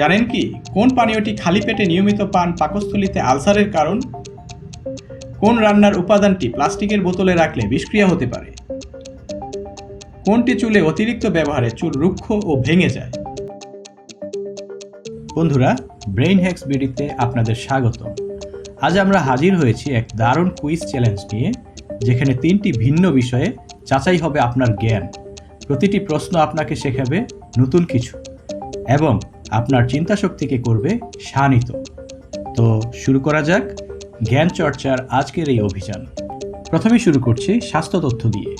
জানেন কি? কোন পানীয়টি খালি পেটে নিয়মিত পান পাকস্থলিতে আলসারের কারণ? কোন রান্নার উপাদানটি প্লাস্টিকের বোতলে রাখলে বিষক্রিয়া হতে পারে? কোনটি চুলে অতিরিক্ত ব্যবহারে চুল রুক্ষ ও ভেঙে যায়? বন্ধুরা ব্রেইন হ্যাক্স বিডিতে আপনাদের স্বাগত আজ আমরা হাজির হয়েছি এক দারুণ কুইজ চ্যালেঞ্জ নিয়ে, যেখানে তিনটি ভিন্ন বিষয়ে যাচাই হবে আপনার জ্ঞান। প্রতিটি প্রশ্ন আপনাকে শেখাবে নতুন কিছু। এবং আপনার চিন্তাশক্তিকে করবে শানিত। তো শুরু করা যাক জ্ঞান চর্চার আজকের এই অভিযান। প্রথমে শুরু করছি স্বাস্থ্য তথ্য দিয়ে।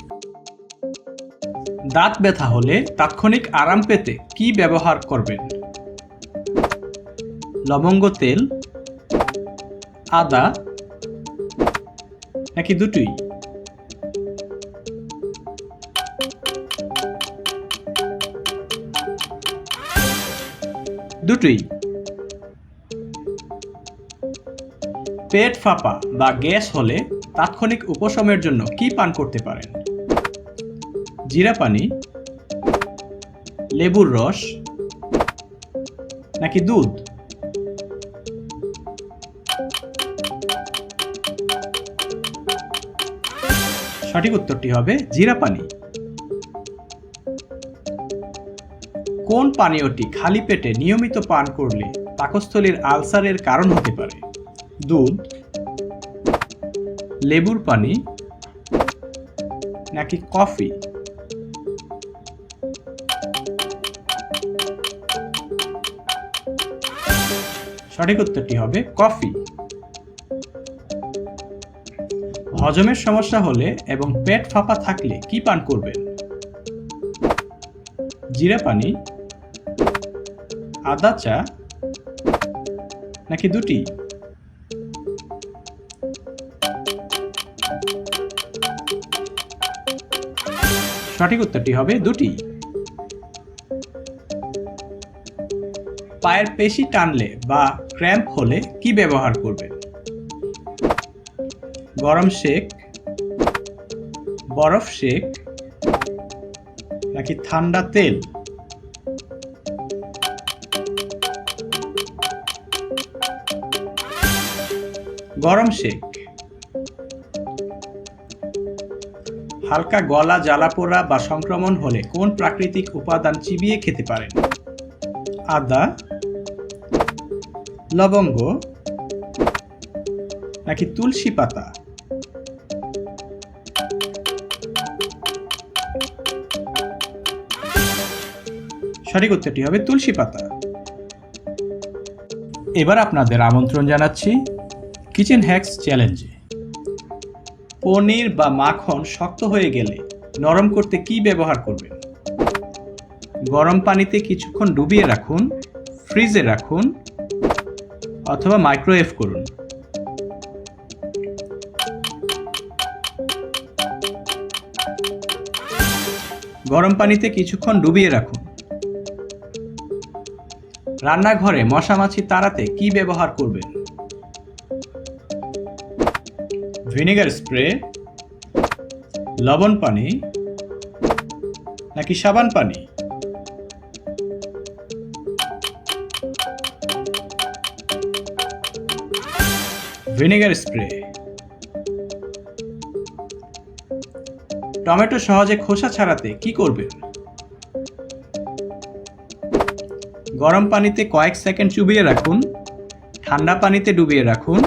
দাঁত ব্যথা হলে তাৎক্ষণিক আরাম পেতে কি ব্যবহার করবেন? লবঙ্গ, তেল, আদা, নাকি দুটোই? দুটোই। পেট ফাঁপা বা গ্যাস হলে তাৎক্ষণিক উপশমের জন্য কি পান করতে পারেন? জিরা পানি, লেবুর রস, নাকি দুধ? সঠিক উত্তরটি হবে জিরা পানি। কোন পানীয়টি খালি পেটে নিয়মিত পান করলে পাকস্থলীর আলসারের কারণ হতে পারে? দুধ, লেবুর পানি, নাকি কফি? সঠিক উত্তরটি হবে কফি। হজমের সমস্যা হলে এবং পেট ফাঁপা থাকলে কি পান করবেন? জিরা পানি আদা চা নাকি দুটি? সঠিক উত্তরটি হবে দুটি। পায়ের পেশি টানলে বা ক্র্যাম্প হলে কি ব্যবহার করবেন? গরম শেক, বরফ শেক নাকি ঠান্ডা তেল? গরম শেক। হালকা গলা জ্বালাপোড়া বা সংক্রমণ হলে কোন প্রাকৃতিক উপাদান চিবিয়ে খেতে পারেন আদা, লবঙ্গ নাকি তুলসী পাতা? সঠিক উত্তরটি হবে তুলসী পাতা। এবার আপনাদের আমন্ত্রণ জানাচ্ছি কিচেন হ্যাক্স চ্যালেঞ্জে পনির বা মাখন শক্ত হয়ে গেলে নরম করতে কি ব্যবহার করবেন? গরম পানিতে কিছুক্ষণ ডুবিয়ে রাখুন, ফ্রিজে রাখুন অথবা মাইক্রোওয়েভ করুন। গরম পানিতে কিছুক্ষণ ডুবিয়ে রাখুন। রান্নাঘরে মশামাছি তাড়াতে কি ব্যবহার করবেন? ভিনেগার স্প্রে, লবণ পানি, নাকি সাবান পানি? Vinegar spray. টমেটো সহজে খোসা ছাড়াতে কি করবেন? গরম পানিতে কয়েক সেকেন্ড চুবিয়ে রাখুন। ঠান্ডা পানিতে ডুবিয়ে রাখুন।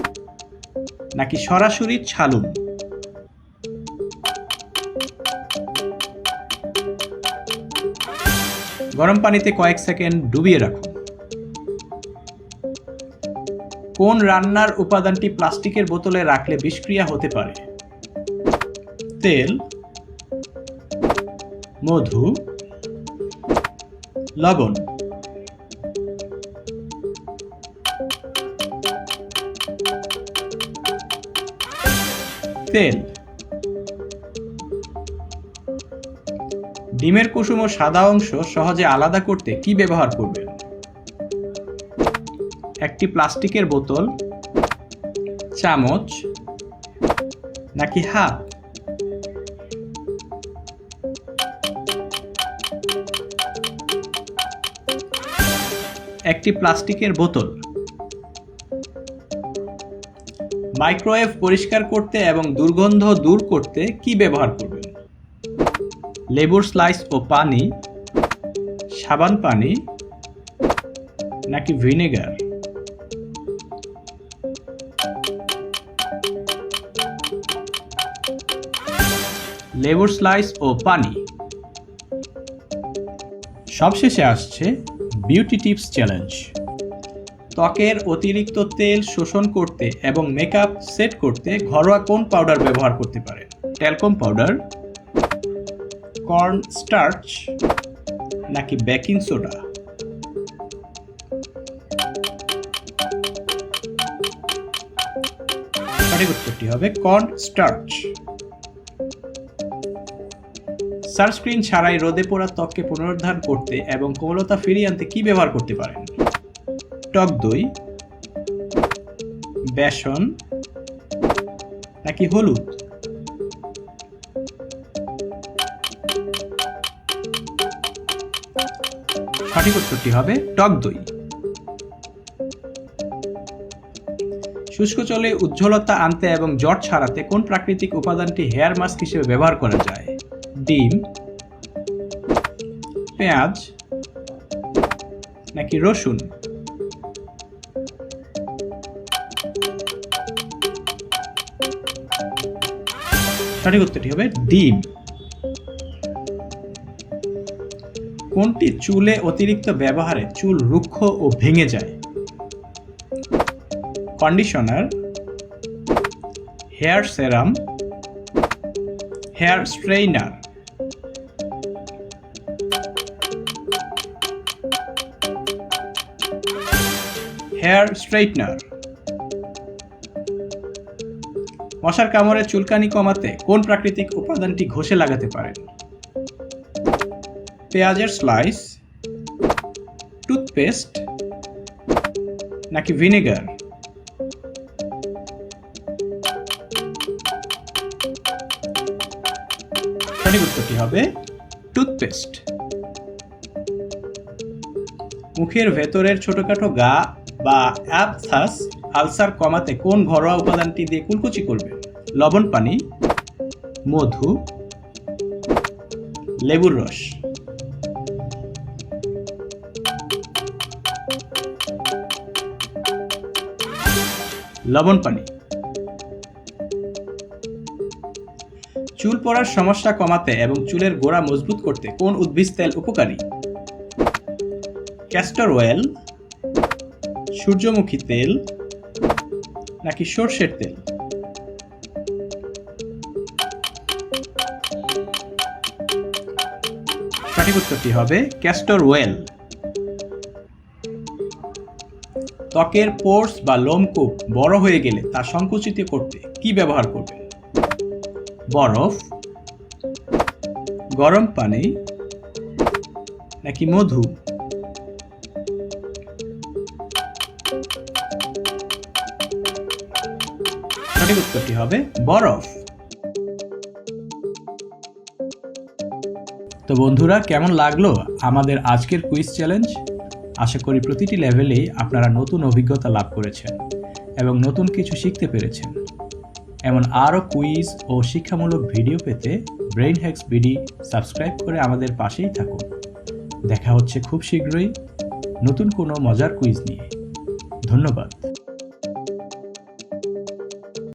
নাকি সরাসরি ছালুন? গরম পানিতে কয়েক সেকেন্ড ডুবিয়ে রাখুন। কোন রান্নার উপাদানটি প্লাস্টিকের বোতলে রাখলে বিষক্রিয়া হতে পারে? তেল, মধু, লবণ। তেল। ডিমের কুসুম ও সাদা অংশ সহজে আলাদা করতে কি ব্যবহার করবেন? একটি প্লাস্টিকের বোতল, চামচ, নাকি হাত একটি প্লাস্টিকের বোতল। মাইক্রোওয়েভ পরিষ্কার করতে এবং দুর্গন্ধ দূর করতে কি ব্যবহার করবেন? লেবুর স্লাইস ও পানি, সাবান পানি, নাকি ভিনেগার? লেবুর স্লাইস ও পানি। সবশেষে আসছে বিউটি টিপস চ্যালেঞ্জ। ত্বকের অতিরিক্ত তেল শোষণ করতে এবং মেকআপ সেট করতে ঘরোয়া কোন পাউডার ব্যবহার করতে পারেন ট্যালকম পাউডার কর্ন স্টার্চ নাকি বেকিং সোডা সঠিক উত্তরটি হবে কর্ন স্টার্চ সানস্ক্রিন ছাড়াই রোদে পোড়া ত্বককে পুনরুদ্ধার করতে এবং কোমলতা ফিরিয়ে আনতে কি ব্যবহার করতে পারেন? টক দই, বেসন, নাকি হলুদ? সঠিক উত্তরটি হবে টক দই। শুষ্ক চলে উজ্জ্বলতা আনতে এবং জট ছাড়াতে কোন প্রাকৃতিক উপাদানটি হেয়ার মাস্ক হিসেবে ব্যবহার করা যায়? ডিম, পেঁয়াজ, নাকি রসুন? সঠিক উত্তরটি হবে ডিম। কোনটি চুলে অতিরিক্ত ব্যবহারে চুল রুক্ষ ও ভেঙে যায়? Conditioner hair serum hair strainer hair straightener মশার কামড়ে চুলকানি কমাতে কোন প্রাকৃতিক উপাদানটি ঘষে লাগাতে পারেন পেঁয়াজের স্লাইস টুথপেস্ট নাকি ভিনেগার সঠিক উত্তরটি হবে টুথপেস্ট মুখের ভেতরের ছোটখাটো গা বা অ্যাপথাস আলসার কমাতে কোন ঘরোয়া উপাদানটি দিয়ে কুলকুচি করবে? লবণ পানি, মধু, লেবুর রস। লবণ পানি। চুল পড়ার সমস্যা কমাতে এবং চুলের গোড়া মজবুত করতে কোন উদ্ভিদ তেল উপকারী? ক্যাস্টর অয়েল সূর্যমুখী তেল নাকি সর্ষের তেল? সঠিক উত্তরটি হবে ক্যাস্টর ওয়েল। ত্বকের পোর্স বা লোমকূপ বড় হয়ে গেলে তা সংকুচিত করতে কি ব্যবহার করবেন? বরফ, গরম পানি, নাকি মধু? সঠিক উত্তরটি হবে বরফ। বন্ধুরা, কেমন লাগল আমাদের আজকের কুইজ চ্যালেঞ্জ আশা করি প্রতিটি লেভেলেই আপনারা নতুন অভিজ্ঞতা লাভ করেছেন এবং নতুন কিছু শিখতে পেরেছেন। এমন আরও কুইজ ও শিক্ষামূলক ভিডিও পেতে ব্রেইন হ্যাক্স বিডি সাবস্ক্রাইব করে আমাদের পাশেই থাকুন। দেখা হচ্ছে খুব শীঘ্রই নতুন কোনো মজার কুইজ নিয়ে। ধন্যবাদ।